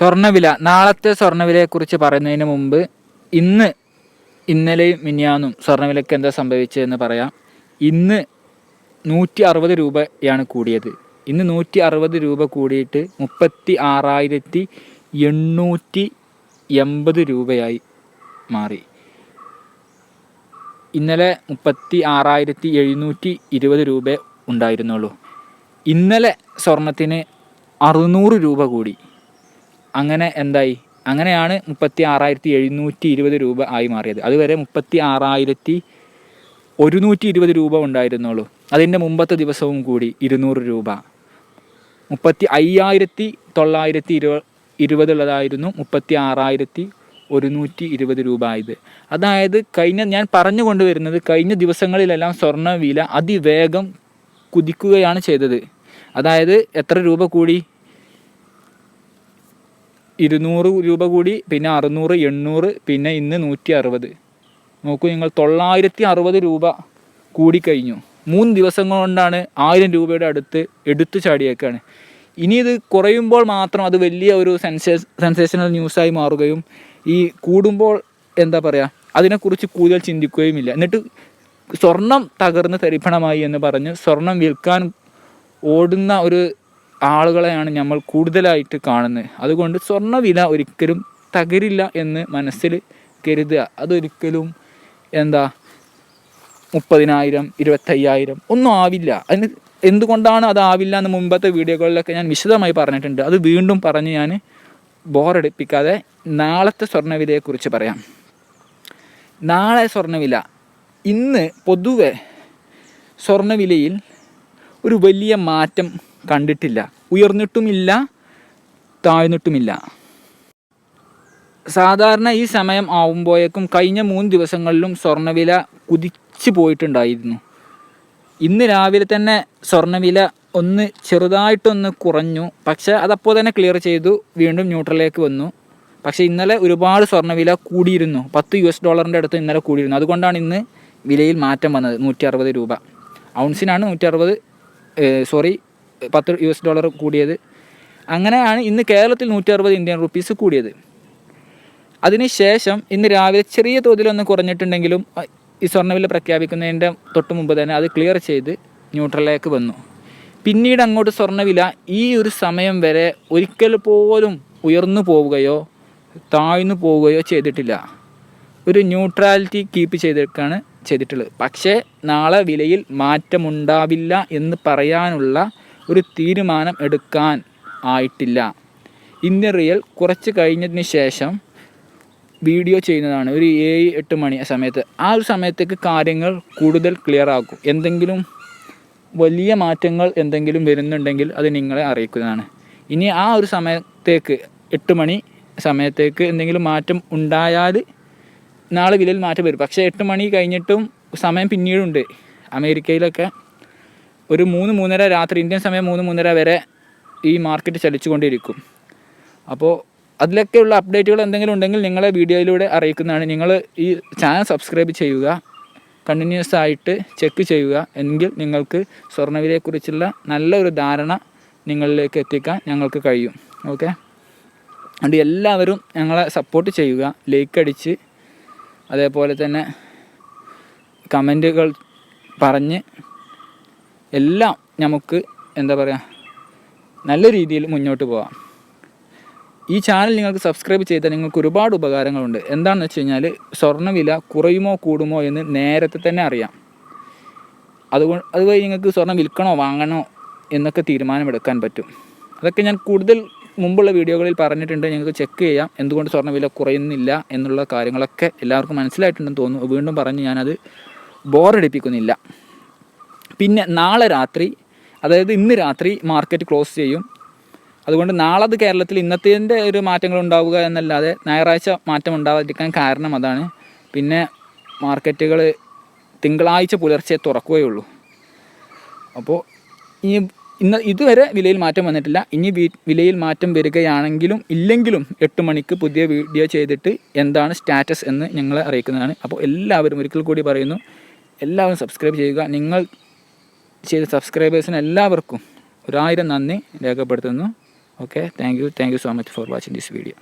സ്വർണവില നാളത്തെ സ്വർണവിലയെക്കുറിച്ച് പറയുന്നതിന് മുമ്പ് ഇന്ന് ഇന്നലെയും മിനിയാന്നും സ്വർണവിലയ്ക്ക് എന്താ സംഭവിച്ചതെന്ന് പറയാം. ഇന്ന് നൂറ്റി അറുപത് രൂപയാണ് കൂടിയത്. ഇന്ന് നൂറ്റി അറുപത് രൂപ കൂടിയിട്ട് മുപ്പത്തി ആറായിരത്തി എണ്ണൂറ്റി എൺപത് രൂപയായി മാറി. ഇന്നലെ മുപ്പത്തി ആറായിരത്തി എഴുന്നൂറ്റി ഇരുപത് രൂപ ഉണ്ടായിരുന്നുള്ളൂ. ഇന്നലെ സ്വർണത്തിന് അറുന്നൂറ് രൂപ കൂടി. അങ്ങനെ എന്തായി? അങ്ങനെയാണ് മുപ്പത്തി ആറായിരത്തി എഴുന്നൂറ്റി ഇരുപത് രൂപ ആയി മാറിയത്. അതുവരെ മുപ്പത്തി ആറായിരത്തി ഒരുന്നൂറ്റി ഇരുപത് രൂപ ഉണ്ടായിരുന്നുള്ളൂ. അതിന്റെ മുമ്പത്തെ ദിവസവും കൂടി ഇരുന്നൂറ് രൂപ. മുപ്പത്തി അയ്യായിരത്തി തൊള്ളായിരത്തി ഇരുപ ഇരുപതുള്ളതായിരുന്നു മുപ്പത്തി ആറായിരത്തി ഒരുന്നൂറ്റി ഇരുപത് രൂപ ആയത്. അതായത് കഴിഞ്ഞ ഞാൻ പറഞ്ഞു കൊണ്ടുവരുന്നത് കഴിഞ്ഞ ദിവസങ്ങളിലെല്ലാം സ്വർണ വില അതിവേഗം കുതിക്കുകയാണ് ചെയ്തത്. അതായത് എത്ര രൂപ കൂടി? ഇരുന്നൂറ് രൂപ കൂടി പിന്നെ അറുന്നൂറ് എണ്ണൂറ് പിന്നെ ഇന്ന് നൂറ്റി അറുപത് നോക്കൂ നിങ്ങൾ തൊള്ളായിരത്തി അറുപത് രൂപ കൂടിക്കഴിഞ്ഞു മൂന്ന് ദിവസം കൊണ്ടാണ് ആയിരം രൂപയുടെ അടുത്ത് എടുത്തു ചാടിയേക്കാണ്. ഇനി ഇത് കുറയുമ്പോൾ മാത്രം അത് വലിയ ഒരു സെൻസേ സെൻസേഷണൽ ന്യൂസായി മാറുകയും ഈ കൂടുമ്പോൾ എന്താ പറയുക അതിനെക്കുറിച്ച് കൂടുതൽ ചിന്തിക്കുകയുമില്ല എന്നിട്ട് സ്വർണം തകർന്ന് തരിപ്പണമായി എന്ന് പറഞ്ഞ് സ്വർണം വിൽക്കാൻ ഓടുന്ന ഒരു ആളുകളെയാണ് നമ്മൾ കൂടുതലായിട്ട് കാണുന്നത്. അതുകൊണ്ട് സ്വർണ വില ഒരിക്കലും തകരില്ല എന്ന് മനസ്സിൽ കരുതുക. അതൊരിക്കലും എന്താ മുപ്പതിനായിരം ഇരുപത്തയ്യായിരം ഒന്നും ആവില്ല. അതിന് എന്തുകൊണ്ടാണ് അതാവില്ല എന്ന് മുമ്പത്തെ വീഡിയോകളിലൊക്കെ ഞാൻ വിശദമായി പറഞ്ഞിട്ടുണ്ട്. അത് വീണ്ടും പറഞ്ഞ് ഞാൻ ബോറടിപ്പിക്കാതെ നാളത്തെ സ്വർണവിലയെക്കുറിച്ച് പറയാം. നാളെ സ്വർണവില. ഇന്ന് പൊതുവെ സ്വർണവിലയിൽ ഒരു വലിയ മാറ്റം കണ്ടിട്ടില്ല. ഉയർന്നിട്ടുമില്ല താഴ്ന്നിട്ടുമില്ല. സാധാരണ ഈ സമയം ആവുമ്പോഴേക്കും കഴിഞ്ഞ മൂന്ന് ദിവസങ്ങളിലും സ്വർണവില കുതിച്ചു പോയിട്ടുണ്ടായിരുന്നു. ഇന്ന് രാവിലെ തന്നെ സ്വർണവില ഒന്ന് ചെറുതായിട്ടൊന്ന് കുറഞ്ഞു. പക്ഷേ അതപ്പോൾ തന്നെ ക്ലിയർ ചെയ്തു. വീണ്ടും ന്യൂട്രലിലേക്ക് വന്നു. പക്ഷേ ഇന്നലെ ഒരുപാട് സ്വർണവില കൂടിയിരുന്നു. പത്ത് യു എസ് ഡോളറിന്റെ അടുത്ത് ഇന്നലെ കൂടിയിരുന്നു. അതുകൊണ്ടാണ് ഇന്ന് വിലയിൽ മാറ്റം വന്നത്. നൂറ്റി അറുപത് രൂപ. ഔൺസിനാണ് നൂറ്റി അറുപത് സോറി പത്ത് യു എസ് ഡോളർ കൂടിയത്. അങ്ങനെയാണ് ഇന്ന് കേരളത്തിൽ നൂറ്റി അറുപത് ഇന്ത്യൻ റുപ്പീസ് കൂടിയത്. അതിനുശേഷം ഇന്ന് രാവിലെ ചെറിയ തോതിലൊന്ന് കുറഞ്ഞിട്ടുണ്ടെങ്കിലും ഈ സ്വർണവില പ്രഖ്യാപിക്കുന്നതിന്റെ തൊട്ട് മുമ്പ് തന്നെ അത് ക്ലിയർ ചെയ്ത് ന്യൂട്രലിലേക്ക് വന്നു. പിന്നീട് അങ്ങോട്ട് സ്വർണവില ഈ ഒരു സമയം വരെ ഒരിക്കൽ പോലും ഉയർന്നു പോവുകയോ താഴ്ന്നു പോവുകയോ ചെയ്തിട്ടില്ല. ഒരു ന്യൂട്രാലിറ്റി കീപ്പ് ചെയ്തിട്ടാണ് ചെയ്തിട്ടുള്ളത്. പക്ഷേ നാളെ വിലയിൽ മാറ്റമുണ്ടാവില്ല എന്ന് പറയാനുള്ള ഒരു തീരുമാനം എടുക്കാൻ ആയിട്ടില്ല. ഇന്ത്യൻ റിയൽ കുറച്ച് കഴിഞ്ഞതിന് ശേഷം വീഡിയോ ചെയ്യുന്നതാണ്. ഒരു ഏഴ് എട്ട് മണി സമയത്ത്. ആ ഒരു സമയത്തേക്ക് കാര്യങ്ങൾ കൂടുതൽ ക്ലിയർ ആക്കും എന്തെങ്കിലും വലിയ മാറ്റങ്ങൾ എന്തെങ്കിലും വരുന്നുണ്ടെങ്കിൽ അത് നിങ്ങളെ അറിയിക്കുന്നതാണ്. ഇനി ആ ഒരു സമയത്തേക്ക് എട്ട് മണി സമയത്തേക്ക് എന്തെങ്കിലും മാറ്റം ഉണ്ടായാൽ നാളെ വിലയിൽ മാറ്റം വരും. പക്ഷേ എട്ട് മണി കഴിഞ്ഞിട്ടും സമയം പിന്നീടുണ്ട്. അമേരിക്കയിലൊക്കെ ഒരു മൂന്ന് മൂന്നര രാത്രി ഇന്ത്യൻ സമയം മൂന്ന് മൂന്നര വരെ ഈ മാർക്കറ്റ് ചലിച്ചുകൊണ്ടിരിക്കും. അപ്പോൾ അതിലൊക്കെയുള്ള അപ്ഡേറ്റുകൾ എന്തെങ്കിലും ഉണ്ടെങ്കിൽ നിങ്ങളെ വീഡിയോയിലൂടെ അറിയിക്കുന്നതാണ്. നിങ്ങൾ ഈ ചാനൽ സബ്സ്ക്രൈബ് ചെയ്യുക കണ്ടിന്യൂസ് ആയിട്ട് ചെക്ക് ചെയ്യുക എങ്കിൽ നിങ്ങൾക്ക് സ്വർണവിലയെക്കുറിച്ചുള്ള നല്ലൊരു ധാരണ നിങ്ങളിലേക്ക് എത്തിക്കാൻ ഞങ്ങൾക്ക് കഴിയും. ഓക്കെ അതുകൊണ്ട് എല്ലാവരും ഞങ്ങളെ സപ്പോർട്ട് ചെയ്യുക ലൈക്ക് അടിച്ച് അതേപോലെ തന്നെ കമന്റുകൾ പറഞ്ഞ് എല്ലാം നമുക്ക് എന്താ പറയുക നല്ല രീതിയിൽ മുന്നോട്ട് പോകാം ഈ ചാനൽ നിങ്ങൾക്ക് സബ്സ്ക്രൈബ് ചെയ്താൽ നിങ്ങൾക്ക് ഒരുപാട് ഉപകാരങ്ങളുണ്ട്. എന്താണെന്ന് വെച്ച് കഴിഞ്ഞാൽ സ്വർണവില കുറയുമോ കൂടുമോ എന്ന് നേരത്തെ തന്നെ അറിയാം. അതുകൊണ്ട് അതുവഴി നിങ്ങൾക്ക് സ്വർണം വിൽക്കണോ വാങ്ങണോ എന്നൊക്കെ തീരുമാനമെടുക്കാൻ പറ്റും. അതൊക്കെ ഞാൻ കൂടുതൽ മുമ്പുള്ള വീഡിയോകളിൽ പറഞ്ഞിട്ടുണ്ട്. ഞങ്ങൾക്ക് ചെക്ക് ചെയ്യാം. എന്തുകൊണ്ട് സ്വർണവില കുറയുന്നില്ല എന്നുള്ള കാര്യങ്ങളൊക്കെ എല്ലാവർക്കും മനസ്സിലായിട്ടുണ്ടെന്ന് തോന്നുന്നു. വീണ്ടും പറഞ്ഞ് ഞാനത് ബോറടിപ്പിക്കുന്നില്ല പിന്നെ നാളെ രാത്രി അതായത് ഇന്ന് രാത്രി മാർക്കറ്റ് ക്ലോസ് ചെയ്യും. അതുകൊണ്ട് നാളെ അത് കേരളത്തിൽ ഇന്നത്തേന്റെ ഒരു മാറ്റങ്ങൾ ഉണ്ടാവുക എന്നല്ലാതെ ഞായറാഴ്ച മാറ്റം ഉണ്ടാവാതിരിക്കാൻ കാരണം അതാണ്. പിന്നെ മാർക്കറ്റുകൾ തിങ്കളാഴ്ച പുലർച്ചെ തുറക്കുകയുള്ളൂ അപ്പോൾ ഇനി ഇന്ന് ഇതുവരെ വിലയിൽ മാറ്റം വന്നിട്ടില്ല. ഇനി വിലയിൽ മാറ്റം വരികയാണെങ്കിലും ഇല്ലെങ്കിലും എട്ട് മണിക്ക് പുതിയ വീഡിയോ ചെയ്തിട്ട് എന്താണ് സ്റ്റാറ്റസ് എന്ന് ഞങ്ങളെ അറിയിക്കുന്നതാണ്. അപ്പോൾ എല്ലാവരും ഒരിക്കൽ കൂടി പറയുന്നു എല്ലാവരും സബ്സ്ക്രൈബ് ചെയ്യുക. നിങ്ങൾ ചെയ്ത സബ്സ്ക്രൈബേഴ്സിന് എല്ലാവർക്കും ഒരായിരം നന്ദി രേഖപ്പെടുത്തുന്നു. Okay thank you thank you so much for watching this video